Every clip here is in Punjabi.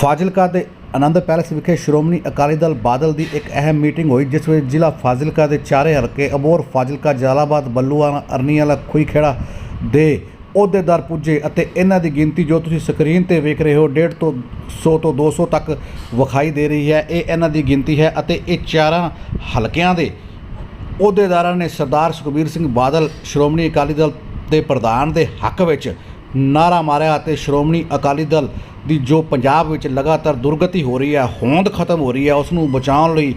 ਫਾਜ਼ਿਲਕਾ ਦੇ ਆਨੰਦ ਪੈਲੇਸ ਵਿਖੇ ਸ਼੍ਰੋਮਣੀ ਅਕਾਲੀ ਦਲ ਬਾਦਲ ਦੀ ਇੱਕ ਅਹਿਮ ਮੀਟਿੰਗ ਹੋਈ, ਜਿਸ ਵਿੱਚ ਜ਼ਿਲ੍ਹਾ ਫਾਜ਼ਿਲਕਾ ਦੇ ਚਾਰੇ ਹਲਕੇ ਅਬੋਰ ਫਾਜ਼ਿਲਕਾ, ਜਲਾਲਾਬਾਦ, ਬੱਲੂਆਣਾ ਅਰਨੀਵਾਲਾ ਖੁਈਖੇੜਾ ਦੇ ਅਹੁਦੇਦਾਰ ਪੁੱਜੇ ਅਤੇ ਇਹਨਾਂ ਦੀ ਗਿਣਤੀ ਜੋ ਤੁਸੀਂ ਸਕਰੀਨ ਤੇ ਵੇਖ ਰਹੇ ਹੋ 150 ਤੋਂ 100 ਤੋਂ 200 ਤੱਕ ਵਿਖਾਈ ਦੇ ਰਹੀ ਹੈ। ਇਹ ਇਹਨਾਂ ਦੀ ਗਿਣਤੀ ਹੈ ਅਤੇ ਇਹ ਚਾਰਾਂ ਹਲਕਿਆਂ ਦੇ ਅਹੁਦੇਦਾਰਾਂ ਨੇ ਸਰਦਾਰ ਸੁਖਬੀਰ ਸਿੰਘ ਬਾਦਲ ਸ਼੍ਰੋਮਣੀ ਅਕਾਲੀ ਦਲ ਦੇ ਪ੍ਰਧਾਨ ਦੇ ਹੱਕ ਵਿੱਚ ਨਾਰਾ ਮਾਰਿਆ ਅਤੇ ਸ਼੍ਰੋਮਣੀ ਅਕਾਲੀ ਦਲ ਦੀ ਜੋ ਪੰਜਾਬ ਵਿੱਚ ਲਗਾਤਾਰ ਦੁਰਗਤੀ ਹੋ ਰਹੀ ਹੈ, ਹੋਂਦ ਖਤਮ ਹੋ ਰਹੀ ਹੈ ਉਸ ਨੂੰ ਬਚਾਉਣ ਲਈ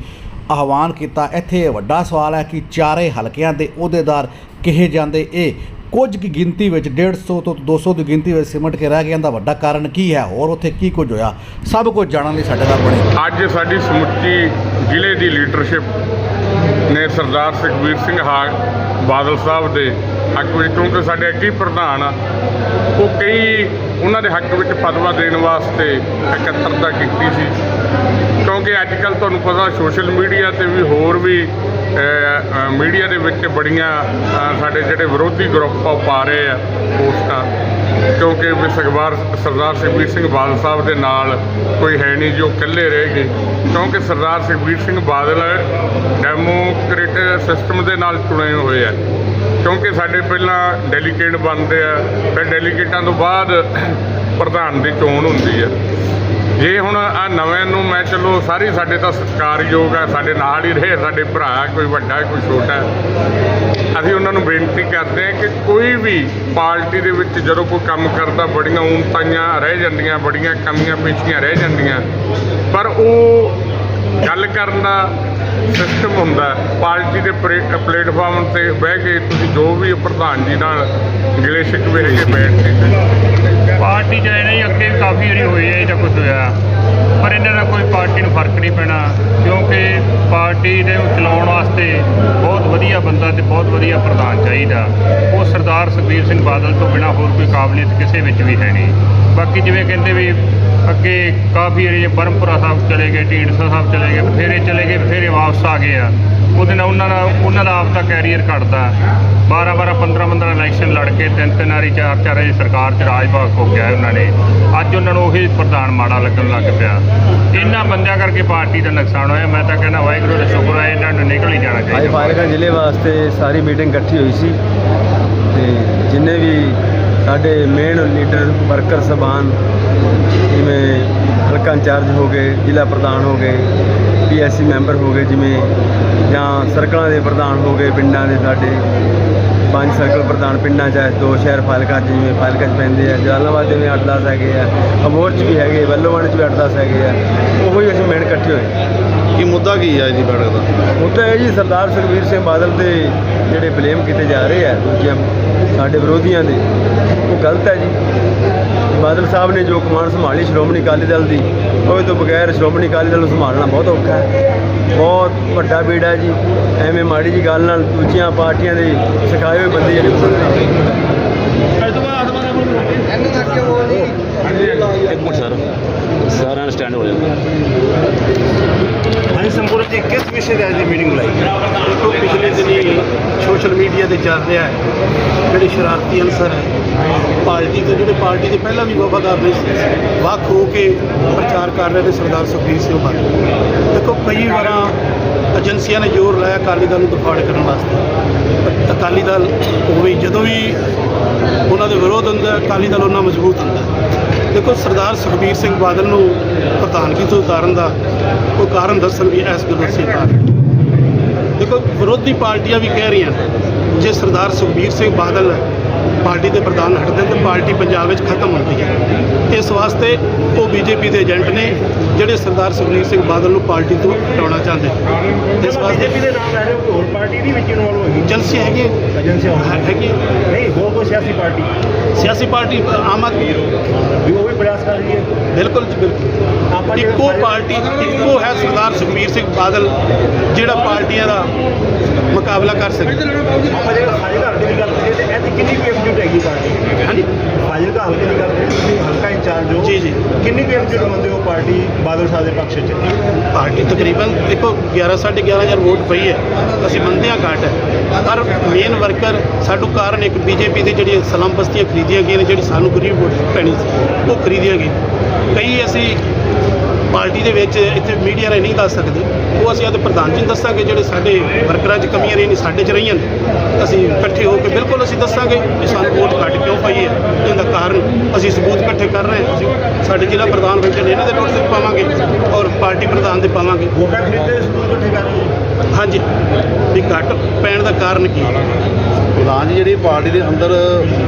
ਆਹਵਾਨ ਕੀਤਾ। ਇੱਥੇ ਵੱਡਾ ਸਵਾਲ ਹੈ ਕਿ ਚਾਰੇ ਹਲਕਿਆਂ ਦੇ ਅਹੁਦੇਦਾਰ ਕਿਹੇ ਜਾਂਦੇ? ਇਹ ਕੁਝ ਕੀ ਗਿਣਤੀ ਵਿੱਚ 150 ਤੋਂ 200 ਦੀ ਗਿਣਤੀ ਵਿੱਚ ਸਿਮਟ ਕੇ ਰਹਿ ਗਿਆ ਦਾ ਵੱਡਾ ਕਾਰਨ ਕੀ ਹੈ? ਹੋਰ ਉੱਥੇ ਕੀ ਕੁਝ ਹੋਇਆ? ਸਭ ਕੁਝ ਜਾਣਨ ਲਈ ਸਾਡੇ ਨਾਲ ਬਣੇ। ਅੱਜ ਸਾਡੀ ਸਮੁੱਚੀ ਜ਼ਿਲ੍ਹੇ ਦੀ ਲੀਡਰਸ਼ਿਪ ਨੇ ਸਰਦਾਰ ਸੁਖਬੀਰ ਸਿੰਘ ਹਾ ਬਾਦਲ ਸਾਹਿਬ ਦੇ ਹੱਕ ਵਿੱਚ, ਕਿਉਂਕਿ ਸਾਡੇ ਅੱਗੇ ਹੀ ਪ੍ਰਧਾਨ ਆ ਉਹ ਕਈ ਉਹਨਾਂ ਦੇ ਹੱਕ ਵਿੱਚ ਫਤਵਾ ਦੇਣ ਵਾਸਤੇ ਇਕੱਤਰਤਾ ਕੀਤੀ ਸੀ। ਕਿਉਂਕਿ ਅੱਜ ਕੱਲ ਤੁਹਾਨੂੰ ਪਤਾ ਸੋਸ਼ਲ ਮੀਡੀਆ ਤੇ ਵੀ ਹੋਰ ਵੀ ਮੀਡੀਆ ਦੇ ਵਿੱਚ ਬੜੀਆਂ ਸਾਡੇ ਜਿਹੜੇ ਵਿਰੋਧੀ ਗਰੁੱਪ ਆ, ਉਹ ਪਾ ਰਹੇ ਆ ਪੋਸਟਾਂ। ਕਿਉਂਕਿ ਵੀ ਸਰਦਾਰ ਸਰਦਾਰ ਸੁਖਬੀਰ ਸਿੰਘ ਬਾਦਲ ਸਾਹਿਬ ਦੇ ਨਾਲ ਕੋਈ ਹੈ ਨਹੀਂ ਜੋ ਇਕੱਲੇ ਰਹਿ ਗਏ। ਕਿਉਂਕਿ ਸਰਦਾਰ ਸੁਖਬੀਰ ਸਿੰਘ ਬਾਦਲ ਡੈਮੋਕ੍ਰੇਟਿਕ ਸਿਸਟਮ ਦੇ ਨਾਲ ਚੁਣੇ ਹੋਏ ਆ। ਕਿਉਂਕਿ ਸਾਡੇ ਪਹਿਲਾਂ ਡੈਲੀਗੇਟ ਬਣਦੇ ਆ, ਫਿਰ ਡੈਲੀਗੇਟਾਂ ਤੋਂ ਬਾਅਦ ਪ੍ਰਧਾਨ ਦੀ ਚੋਣ ਹੁੰਦੀ ਆ। ਜੇ ਹੁਣ ਆ ਨਵੇਂ ਨੂੰ ਮੈਂ ਚਲੋ ਸਾਰੀ ਸਾਡੇ ਤਾਂ ਸਤਿਕਾਰਯੋਗ ਆ, ਸਾਡੇ ਨਾਲ ਹੀ ਰਹੇ, ਸਾਡੇ ਭਰਾ ਕੋਈ ਵੱਡਾ, ਕੋਈ ਛੋਟਾ ਅਸੀਂ ਉਹਨਾਂ ਨੂੰ ਬੇਨਤੀ ਕਰਦੇ ਹਾਂ ਕਿ ਕੋਈ ਵੀ ਪਾਰਟੀ ਦੇ ਵਿੱਚ ਜਦੋਂ ਕੋਈ ਕੰਮ ਕਰਦਾ, ਬੜੀਆਂ ਊਣਤਾਈਆਂ ਰਹਿ ਜਾਂਦੀਆਂ, ਬੜੀਆਂ ਕਮੀਆਂ ਪੇਸ਼ੀਆਂ ਰਹਿ ਜਾਂਦੀਆਂ। ਪਰ ਉਹ ਗੱਲ ਕਰਨ ਦਾ ਸਿਸਟਮ ਹੁੰਦਾ ਪਾਰਟੀ ਦੇ ਪਰੇ- ਪਲੇਟਫਾਰਮ ਤੇ ਬਹਿ ਕੇ ਤੁਸੀਂ ਜੋ ਵੀ ਪ੍ਰਧਾਨ ਜੀ ਨਾਲ ਗਿਲੇ ਸ਼ਿਕਵੇ ਕੇ ਬੈਠ ਕੇ ਪਾਰਟੀ ਚ ਇਹਨਾਂ ਹੀ ਅੱਗੇ ਕਾਫੀ ਵਾਰੀ ਹੋਈ ਹੈ ਇਹਦਾ ਕੁਝ ਹੋਇਆ। ਪਰ ਇਹਨਾਂ ਦਾ ਕੋਈ ਪਾਰਟੀ ਨੂੰ ਫ਼ਰਕ ਨਹੀਂ ਪੈਣਾ, ਕਿਉਂਕਿ ਪਾਰਟੀ ਦੇ ਚਲਾਉਣ ਵਾਸਤੇ ਬਹੁਤ ਵਧੀਆ ਬੰਦਾ ਤੇ ਬਹੁਤ ਵਧੀਆ ਪ੍ਰਧਾਨ ਚਾਹੀਦਾ। ਉਹ ਸਰਦਾਰ ਸੁਖਬੀਰ ਸਿੰਘ ਬਾਦਲ ਤੋਂ ਬਿਨਾ ਹੋਰ ਕੋਈ ਕਾਬਲੀਅਤ ਕਿਸੇ ਵਿੱਚ ਵੀ ਹੈ ਨਹੀਂ। ਬਾਕੀ ਜਿਵੇਂ ਕਹਿੰਦੇ ਵੀ ਅੱਗੇ ਕਾਫੀ ਏਰੀਏ ਬਰਮਪੁਰਾ ਸਾਹਿਬ ਚਲੇ ਗਏ, ਢੀਂਡਸਾ ਸਾਹਿਬ ਚਲੇ ਗਏ, ਬਥੇਰੇ ਚਲੇ ਗਏ, ਬਥੇਰੇ ਵਾਪਸ ਆ ਗਏ ਆ। ਉਹਦੇ ਨਾਲ ਉਹਨਾਂ ਦਾ ਉਹਨਾਂ ਦਾ ਆਪ ਦਾ ਕੈਰੀਅਰ ਘਟਦਾ। 12 12 15 15 ਇਲੈਕਸ਼ਨ ਲੜ ਕੇ ਤਿੰਨ ਤਿੰਨ ਵਾਰੀ ਚਾਰ ਚਾਰ ਵਾਰੀ ਸਰਕਾਰ ਚ ਰਾਜ ਭਾਗ ਹੋ ਗਿਆ ਉਹਨਾਂ ਨੇ। ਅੱਜ ਉਹਨਾਂ ਨੂੰ ਉਹੀ ਪ੍ਰਧਾਨ ਮਾੜਾ ਲੱਗਣ ਲੱਗ ਪਿਆ। ਇਹਨਾਂ ਬੰਦਿਆਂ ਕਰਕੇ ਪਾਰਟੀ ਦਾ ਨੁਕਸਾਨ ਹੋਇਆ। ਮੈਂ ਤਾਂ ਕਹਿੰਦਾ ਵਾਹਿਗੁਰੂ ਦਾ ਸ਼ੁਕਰ ਹੈ ਇਹਨਾਂ ਨੂੰ ਨਿਕਲ ਹੀ ਜਾਣਾ ਅੱਜ ਚਾਹੀਦਾ ਫਾਜ਼ਿਲਕਾ ਜ਼ਿਲ੍ਹੇ ਵਾਸਤੇ ਸਾਰੀ ਮੀਟਿੰਗ ਇਕੱਠੀ ਹੋਈ ਸੀ। ਤੇ ਜਿੰਨੇ ਵੀ ਸਾਡੇ ਮੇਨ ਲੀਡਰ ਵਰਕਰ ਸਬਾਨ, ਜਿਵੇਂ ਹਲਕਾ ਇੰਚਾਰਜ ਹੋ ਗਏ, ਜ਼ਿਲ੍ਹਾ ਪ੍ਰਧਾਨ ਹੋ ਗਏ ਪੀਐਸਸੀ ਮੈਂਬਰ ਹੋ ਗਏ ਜਿਵੇਂ ਜਾਂ ਸਰਕਲਾਂ ਦੇ ਪ੍ਰਧਾਨ ਹੋ ਗਏ ਪਿੰਡਾਂ ਦੇ ਸਾਡੇ। ਪੰਜ ਸਰਕਲ ਪ੍ਰਧਾਨ ਪਿੰਡਾਂ 'ਚ ਹੈ ਦੋ ਸ਼ਹਿਰ ਫਾਲਕਾ ਜਿਵੇਂ ਫਾਜ਼ਿਲਕਾ 'ਚ ਪੈਂਦੇ ਆ, ਜਲਾਲਾਬਾਦ ਦੇ ਵੀ 8-10 ਹੈਗੇ ਆ, ਅਮੋਰ 'ਚ ਵੀ ਹੈਗੇ ਬੱਲੋਵਾਨ 'ਚ ਵੀ 8-10 ਹੈਗੇ ਆ। ਉਹੋ ਹੀ ਅਸੀਂ ਮੇਨ ਇਕੱਠੇ ਹੋਏ। ਕੀ ਮੁੱਦਾ ਕੀ ਹੈ ਜੀ ਬੈਠਕ ਦਾ? ਉਹ ਤਾਂ ਹੈ ਜੀ ਸਰਦਾਰ ਸੁਖਬੀਰ ਸਿੰਘ ਬਾਦਲ ਤੇ ਜਿਹੜੇ ਬਲੇਮ ਕੀਤੇ ਜਾ ਰਹੇ ਆ ਦੂਜੇ ਸਾਡੇ ਵਿਰੋਧੀਆਂ ਦੇ ਉਹ ਗਲਤ ਹੈ ਜੀ। ਬਾਦਲ ਸਾਹਿਬ ਨੇ ਜੋ ਕਮਾਨ ਸੰਭਾਲੀ ਸ਼੍ਰੋਮਣੀ ਅਕਾਲੀ ਦਲ ਦੀ ਉਹਦੇ ਤੋਂ ਬਗੈਰ ਸ਼੍ਰੋਮਣੀ ਅਕਾਲੀ ਦਲ ਨੂੰ ਸੰਭਾਲਣਾ ਬਹੁਤ ਔਖਾ ਹੈ। ਬਹੁਤ ਵੱਡਾ ਬੀੜਾ ਹੈ ਜੀ। ਐਵੇਂ ਮਾੜੀ ਜੀ ਗੱਲ ਨਾਲ ਦੂਜੀਆਂ ਪਾਰਟੀਆਂ ਦੇ ਸਿਖਾਏ ਹੋਏ ਬੰਦੇ ਜਿਹੜੇ ਬੋਲਦੇ ਇੱਕ ਮਿੰਟ ਸਰ ਸਾਰਿਆਂ ਨੂੰ ਸਟੈਂਡ ਹੋ ਜਾਓ ਹਾਂਜੀ ਸੰਪੂਰਨ ਜੀ ਕਿਸੇ ਵਿਸ਼ੇ ਦੀ ਮੀਟਿੰਗ ਬੁਲਾਈ? ਹੈ ਦੇਖੋ, ਪਿਛਲੇ ਦਿਨੀ ਸੋਸ਼ਲ ਮੀਡੀਆ ਤੇ ਚੱਲ ਰਿਹਾ ਹੈ। ਜਿਹੜੇ ਸ਼ਰਾਰਤੀ ਅਨਸਰ ਹੈ, ਪਾਰਟੀ ਦੇ ਜਿਹੜੇ ਪਾਰਟੀ ਦੇ ਪਹਿਲਾਂ ਵੀ ਵਫਾਦਾਰ ਨੇ ਵੱਖ ਹੋ ਕੇ ਪ੍ਰਚਾਰ ਕਰ ਰਹੇ ਨੇ ਸਰਦਾਰ ਸੁਖਬੀਰ ਸਿੰਘ ਬਾਦਲ। ਦੇਖੋ, ਕਈ ਵਾਰਾਂ ਏਜੰਸੀਆਂ ਨੇ ਜ਼ੋਰ ਲਾਇਆ ਅਕਾਲੀ ਦਲ ਨੂੰ ਦਫਾੜ ਕਰਨ ਵਾਸਤੇ। ਅਕਾਲੀ ਦਲ ਉਹ ਜਦੋਂ ਵੀ ਉਹਨਾਂ ਦੇ ਵਿਰੋਧ ਹੁੰਦਾ ਅਕਾਲੀ ਦਲ ਉਹਨਾਂ ਮਜ਼ਬੂਤ ਹੁੰਦਾ ਦੇਖੋ, ਸਰਦਾਰ ਸੁਖਬੀਰ ਸਿੰਘ ਬਾਦਲ ਨੂੰ ਪ੍ਰਧਾਨਗੀ ਤੋਂ ਉਤਾਰਨ ਦਾ ਕੋਈ ਕਾਰਨ ਦੱਸਣ ਵੀ ਇਸ ਗੱਲੋਂ ਰਹੇ ਹਾਂ। ਦੇਖੋ ਵਿਰੋਧੀ ਪਾਰਟੀਆਂ ਵੀ ਕਹਿ ਰਹੀਆਂ ਜੇ ਸਰਦਾਰ ਸੁਖਬੀਰ ਸਿੰਘ ਬਾਦਲ ਪਾਰਟੀ ਦੇ ਪ੍ਰਧਾਨ ਹਟਦੇ ਤਾਂ ਪਾਰਟੀ ਪੰਜਾਬ ਵਿੱਚ ਖਤਮ ਹੁੰਦੀ ਹੈ। ਇਸ ਵਾਸਤੇ ਉਹ ਬੀਜੇਪੀ ਦੇ ਏਜੰਟ ਨੇ ਜਿਹੜੇ ਸਰਦਾਰ ਸੁਖਬੀਰ ਸਿੰਘ ਬਾਦਲ ਨੂੰ ਪਾਰਟੀ ਤੋਂ ਹਟਾਉਣਾ ਚਾਹੁੰਦੇ। ਇਸ ਵਾਸਤੇ ਦੇ ਨਾਮ ਲੈ ਰਹੇ ਹੋ ਹੋਰ ਪਾਰਟੀ ਦੀ ਵਿੱਚ ਇਨਵੋਲਵ ਹੋਈ ਏਜੰਸੀ ਹੈਗੀ ਏਜੰਸੀ ਹੈਗੀ ਨਹੀਂ ਹੋਰ ਕੋਈ ਸਿਆਸੀ ਪਾਰਟੀ? ਸਿਆਸੀ ਪਾਰਟੀ ਆਮ ਆਦਮੀ ਵੀ ਉਹ ਵੀ ਪ੍ਰਯਾਸ ਕਰ ਰਹੀ ਹੈ। ਬਿਲਕੁਲ ਜੀ ਬਿਲਕੁਲ। ਇੱਕੋ ਪਾਰਟੀ ਇੱਕੋ ਹੈ ਸਰਦਾਰ ਸੁਖਬੀਰ ਸਿੰਘ ਬਾਦਲ ਜਿਹੜਾ ਪਾਰਟੀਆਂ ਦਾ ਮੁਕਾਬਲਾ ਕਰ ਸਕੇ। ਆਪਾਂ ਜਿਹੜਾ ਫਾਜ਼ਿਲਕਾ ਹਲਕੇ ਦੀ ਗੱਲ ਕਰੀਏ ਤੇ ਇਹਦੀ ਕਿੰਨੀ ਕੁ ਐਕਟਿਵ ਹੈਗੀ ਪਾਰਟੀ ਹਾਂਜੀ? ਫਾਜ਼ਿਲਕਾ ਹਲਕੇ ਦੀ ਗੱਲ ਕਰੀਏ ਤੁਸੀਂ ਹਲਕਾ ਇੰਚਾਰਜ ਹੋ। ਜੀ, ਜੀ। ਕਿੰਨੀ ਕੁ ਐਕਟਿਵ ਮੰਨਦੇ ਹੋ ਪਾਰਟੀ ਬਾਦਲ ਸਾਹਿਬ ਦੇ ਪੱਖ 'ਚ ਪਾਰਟੀ ਤਕਰੀਬਨ ਦੇਖੋ 11 ਸਾਢੇ ਹਜ਼ਾਰ ਵੋਟ ਪਈ ਹੈ। ਅਸੀਂ ਮੰਨਦੇ ਹਾਂ ਘੱਟ ਹੈ। ਪਰ ਮੇਨ ਵਰਕਰ ਸਾਡੂ ਕਾਰਨ ਇੱਕ ਬੀਜੇਪੀ ਦੀ ਜਿਹੜੀ ਸਲਮ ਬਸਤੀਆਂ ਖਰੀਦੀਆਂ ਗਈਆਂ ਨੇ ਜਿਹੜੀ ਸਾਨੂੰ ਗਰੀਬ ਵੋਟ ਪੈਣੀ ਸੀ ਉਹ ਖਰੀਦੀਆਂ ਗਈਆਂ। ਕਈ ਅਸੀਂ ਪਾਰਟੀ ਦੇ ਵਿੱਚ ਇੱਥੇ ਮੀਡੀਆ ਰਾਹੀਂ ਨਹੀਂ ਦੱਸ ਸਕਦੇ। ਉਹ ਅਸੀਂ ਆਪਦੇ ਪ੍ਰਧਾਨ ਜੀ ਨੂੰ ਦੱਸਾਂਗੇ ਜਿਹੜੇ ਸਾਡੇ ਵਰਕਰਾਂ 'ਚ ਕਮੀਆਂ ਰਹੀਆਂ ਨੇ ਸਾਡੇ 'ਚ ਰਹੀਆਂ ਨੇ। ਅਸੀਂ ਇਕੱਠੇ ਹੋ ਕੇ ਬਿਲਕੁਲ ਅਸੀਂ ਦੱਸਾਂਗੇ ਕਿ ਸਾਨੂੰ ਵੋਟ ਘੱਟ ਕਿਉਂ ਪਈ ਹੈ। ਇਹਦਾ ਕਾਰਨ ਅਸੀਂ ਸਬੂਤ ਇਕੱਠੇ ਕਰ ਰਹੇ ਹਾਂ। ਅਸੀਂ ਸਾਡੇ ਜ਼ਿਲ੍ਹਾ ਪ੍ਰਧਾਨ ਬੈਠੇ ਨੇ ਇਹਨਾਂ ਦੇ ਨੋਟਿਸ ਵੀ ਪਾਵਾਂਗੇ ਔਰ ਪਾਰਟੀ ਪ੍ਰਧਾਨ ਦੇ ਪਾਵਾਂਗੇ। ਵੋਟਾਂ ਖਰੀਦੇ ਸਬੂਤ ਇਕੱਠੇ ਕਰ ਰਹੇ ਹੋ? ਹਾਂਜੀ। ਵੀ ਘੱਟ ਪੈਣ ਦਾ ਕਾਰਨ ਕੀ ਹੈ? ਪ੍ਰਧਾਨ ਜੀ ਜਿਹੜੀ ਪਾਰਟੀ ਦੇ ਅੰਦਰ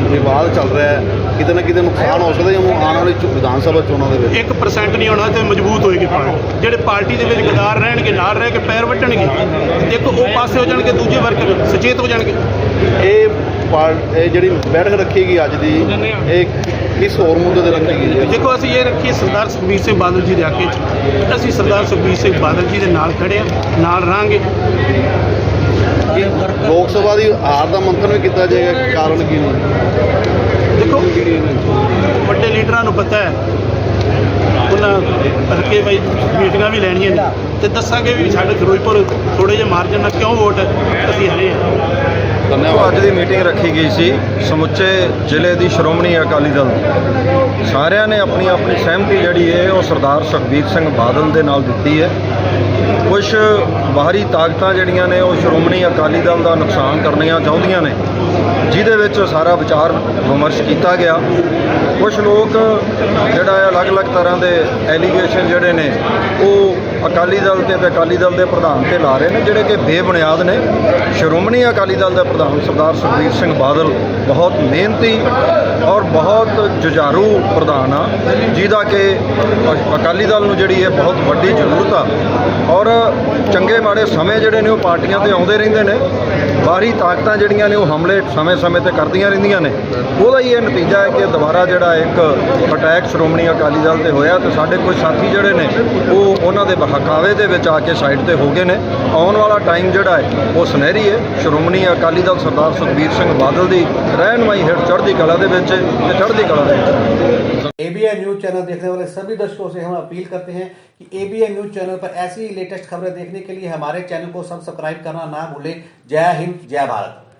ਵਿਵਾਦ ਚੱਲ ਰਿਹਾ ਹੈ ਕਿਤੇ ਨਾ ਕਿਤੇ ਨੁਕਸਾਨ ਹੋ ਸਕਦਾ ਹੈ ਆਉਣ ਵਾਲੀ ਚੋ- ਵਿਧਾਨ ਸਭਾ ਚੋਣਾਂ ਦੇ ਵਿੱਚ। 1% ਨਹੀਂ ਹੋਣਾ ਤੇ ਮਜ਼ਬੂਤ ਹੋਏਗੀ ਪਾਰਟੀ ਜਿਹੜੇ ਪਾਰਟੀ ਦੇ ਵਿੱਚ ਗਦਾਰ ਰਹਿਣਗੇ ਨਾਲ ਰਹਿ ਕੇ ਪੈਰ ਵੱਟਣਗੇ ਦੇਖੋ ਉਹ ਪਾਸੇ ਹੋ ਜਾਣਗੇ ਦੂਜੇ ਵਰਕਰ ਸੁਚੇਤ ਹੋ ਜਾਣਗੇ। ਇਹ ਪਾਰ ਇਹ ਜਿਹੜੀ ਬੈਠਕ ਰੱਖੀ ਗਈ ਅੱਜ ਦੀ ਇਹ ਕਿਸ ਹੋਰ ਮੁੱਦੇ ਤੇ ਰੱਖੀ ਗਈ ਹੈ ਦੇਖੋ ਅਸੀਂ ਇਹ ਰੱਖੀਏ ਸਰਦਾਰ ਸੁਖਬੀਰ ਸਿੰਘ ਬਾਦਲ ਜੀ ਦੇ ਹੱਕ 'ਚ। ਅਸੀਂ ਸਰਦਾਰ ਸੁਖਬੀਰ ਸਿੰਘ ਬਾਦਲ ਜੀ ਦੇ ਨਾਲ ਖੜੇ ਹਾਂ ਨਾਲ ਰਹਾਂਗੇ। ਕਿ ਲੋਕ ਸਭਾ ਦੀ ਹਾਰ ਦਾ ਮੰਥਨ ਵੀ ਕੀਤਾ ਜਾਏਗਾ ਕਾਰਨ ਕੀ ਨੇ ਦੇਖੋ ਵੱਡੇ ਲੀਡਰਾਂ ਨੂੰ ਪਤਾ ਹੈ। ਉਹਨਾਂ ਹਲਕੇ ਵਾਈ ਮੀਟਿੰਗਾਂ ਵੀ ਲੈਣੀਆਂ ਨੇ। ਤੇ ਦੱਸਾਂਗੇ ਵੀ ਸਾਡੇ ਫਿਰੋਜ਼ਪੁਰ ਥੋੜੇ ਜਿਹੇ ਮਾਰਜਨ ਨਾਲ ਕਿਉਂ ਵੋਟ ਅਸੀਂ ਹਰੇ ਹਾਂ। ਧੰਨਵਾਦ। ਅੱਜ ਦੀ ਮੀਟਿੰਗ ਰੱਖੀ ਗਈ ਸੀ। ਸਮੁੱਚੇ ਜ਼ਿਲ੍ਹੇ ਦੀ ਸ਼੍ਰੋਮਣੀ ਅਕਾਲੀ ਦਲ ਦੀ। ਸਾਰਿਆਂ ਨੇ ਆਪਣੀ ਆਪਣੀ ਸਹਿਮਤੀ ਜਿਹੜੀ ਹੈ ਉਹ ਸਰਦਾਰ ਸੁਖਬੀਰ ਸਿੰਘ ਬਾਦਲ ਦੇ ਨਾਲ ਦਿੱਤੀ ਹੈ। ਕੁਝ ਬਾਹਰੀ ਤਾਕਤਾਂ ਜਿਹੜੀਆਂ ਨੇ ਉਹ ਸ਼੍ਰੋਮਣੀ ਅਕਾਲੀ ਦਲ ਦਾ ਨੁਕਸਾਨ ਕਰਨੀਆਂ ਚਾਹੁੰਦੀਆਂ ਨੇ। ਜਿਹਦੇ ਵਿੱਚ ਸਾਰਾ ਵਿਚਾਰ ਵਿਮਰਸ਼ ਕੀਤਾ ਗਿਆ। ਕੁਝ ਲੋਕ ਜਿਹੜਾ ਹੈ ਅਲੱਗ-ਅਲੱਗ ਤਰ੍ਹਾਂ ਦੇ ਐਲੀਗੇਸ਼ਨ ਜਿਹੜੇ ਨੇ, ਉਹ ਅਕਾਲੀ ਦਲ ਤੇ ਤੇ ਅਕਾਲੀ ਦਲ ਦੇ ਪ੍ਰਧਾਨ ਤੇ ਲਾ ਰਹੇ ਨੇ, ਜਿਹੜੇ ਕਿ ਬੇਬੁਨਿਆਦ ਨੇ। ਸ਼੍ਰੋਮਣੀ ਅਕਾਲੀ ਦਲ ਦੇ ਪ੍ਰਧਾਨ ਸਰਦਾਰ ਸੁਖਬੀਰ ਸਿੰਘ ਬਾਦਲ ਬਹੁਤ ਮਿਹਨਤੀ ਔਰ ਬਹੁਤ ਜੁਝਾਰੂ ਪ੍ਰਧਾਨ ਆ, ਜਿਹਦਾ ਕਿ ਅਕਾਲੀ ਦਲ ਨੂੰ ਜਿਹੜੀ ਹੈ ਬਹੁਤ ਵੱਡੀ ਜ਼ਰੂਰਤ ਆ। ਔਰ ਚੰਗੇ ਮਾੜੇ ਸਮੇਂ ਜਿਹੜੇ ਨੇ ਉਹ ਪਾਰਟੀਆਂ ਤੇ ਆਉਂਦੇ ਰਹਿੰਦੇ ਨੇ। ਬਾਹਰੀ ਤਾਕਤਾਂ ਜਿਹੜੀਆਂ ਨੇ ਉਹ ਹਮਲੇ ਸਮੇਂ-ਸਮੇਂ ਤੇ ਕਰਦੀਆਂ ਰਹਿੰਦੀਆਂ ਨੇ ਉਹਦਾ ਹੀ ਇਹ ਨਤੀਜਾ ਹੈ ਕਿ ਦੁਬਾਰਾ ਜਿਹੜਾ ਇੱਕ ਅਟੈਕ ਸ਼੍ਰੋਮਣੀ ਅਕਾਲੀ ਦਲ ਤੇ ਹੋਇਆ ਤੇ ਸਾਡੇ ਕੁਝ ਸਾਥੀ ਜਿਹੜੇ ਨੇ ਉਹ ਉਹਨਾਂ ਦੇ ਬਹਕਾਵੇ ਦੇ ਵਿੱਚ ਆ ਕੇ ਸਾਈਡ ਤੇ ਹੋ ਗਏ ਨੇ ਆਉਣ ਵਾਲਾ ਟਾਈਮ ਜਿਹੜਾ ਹੈ ਉਹ ਸੁਨਹਿਰੀ ਹੈ ਸ਼੍ਰੋਮਣੀ ਅਕਾਲੀ ਦਲ ਸਰਦਾਰ ਸੁਖਬੀਰ ਸਿੰਘ ਬਾਦਲ ਦੀ ਰਹਿਨਮਾਈ ਹੇਠ ਚੜ੍ਹਦੀ ਕਲਾ ਦੇ ਵਿੱਚ ਹੈ ਤੇ ਚੜ੍ਹਦੀ ਕਲਾ ਦੇ ਵਿੱਚ एबीएन न्यूज चैनल देखने वाले सभी दर्शकों से हम अपील करते हैं कि एबीएन न्यूज चैनल पर ऐसी ही लेटेस्ट खबरें देखने के लिए हमारे चैनल को सब्सक्राइब करना ना भूलें जय हिंद जय भारत